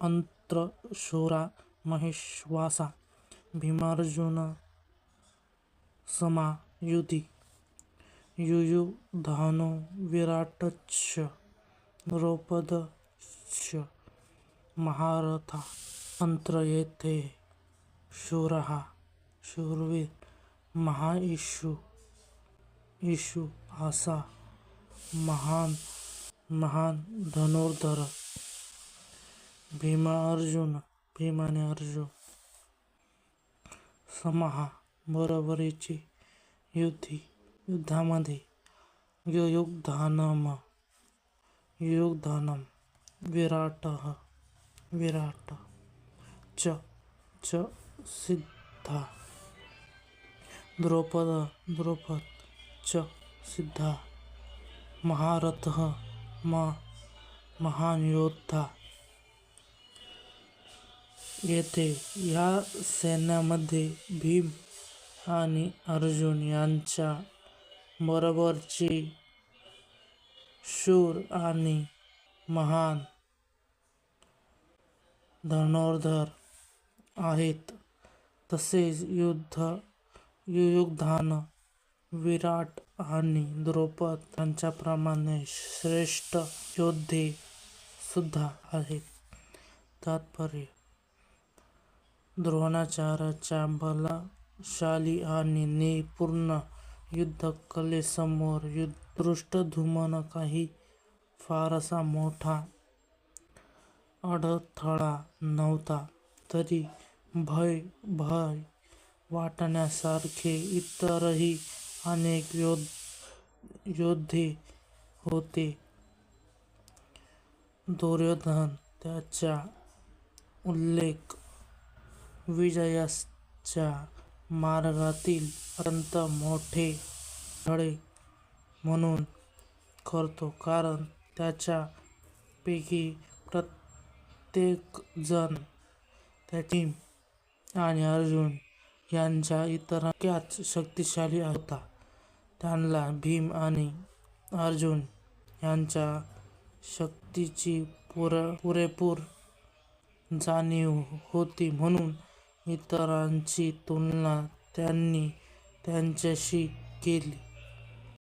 अंत्रशूरा महेश्वासा भीमार्जुन समा युधी युयुधानो विराटश्च द्रौपदश्च महारथा अंत्र येथे शूरः शूरवीर महाइषू इशु आसा महान महान धनुर्धर भीमा अर्जुन भीमाने अर्जुन, समहा, बरोबरीची युद्धी, युद्धामध्ये युयुधानम युयुधानम विराट विराट, च च, सिद्धा, द्रौपद द्रौपद, च, सिद्धा, महारथ, म महान योद्धा येथे या सैन्यामध्ये भीम आणि अर्जुन यांच्या बरोबरचे शूर आणि महान धनुर्धर आहेत. तसेच युद्ध युयुधान विराट आणि द्रौपद यांच्याप्रमाणे श्रेष्ठ योद्धे सुद्धा आहेत. तात्पर्य द्रोणाचार्याच्या बलशाली आणि निपुण युद्धकलेसमोर धृष्टद्युम्न काही फारसा मोठा अडथळा नव्हता. तरी भय भय वाटण्यासारखे इतरही अनेक योद्धे होते. दुर्योधन त्याच्या उल्लेख विजयाच्या मार्गातील अत्यंत मोठे धडे म्हणून करतो. कारण त्याच्यापैकी प्रत्येकजण त्याची आणि अर्जुन यांच्या इतरांक्याच शक्तिशाली होता. त्यांना भीम आणि अर्जुन यांच्या शक्तीची पुर पुरेपूर जाणीव होती म्हणून इतरांची तुलना त्यांनी त्यांच्याशी केली.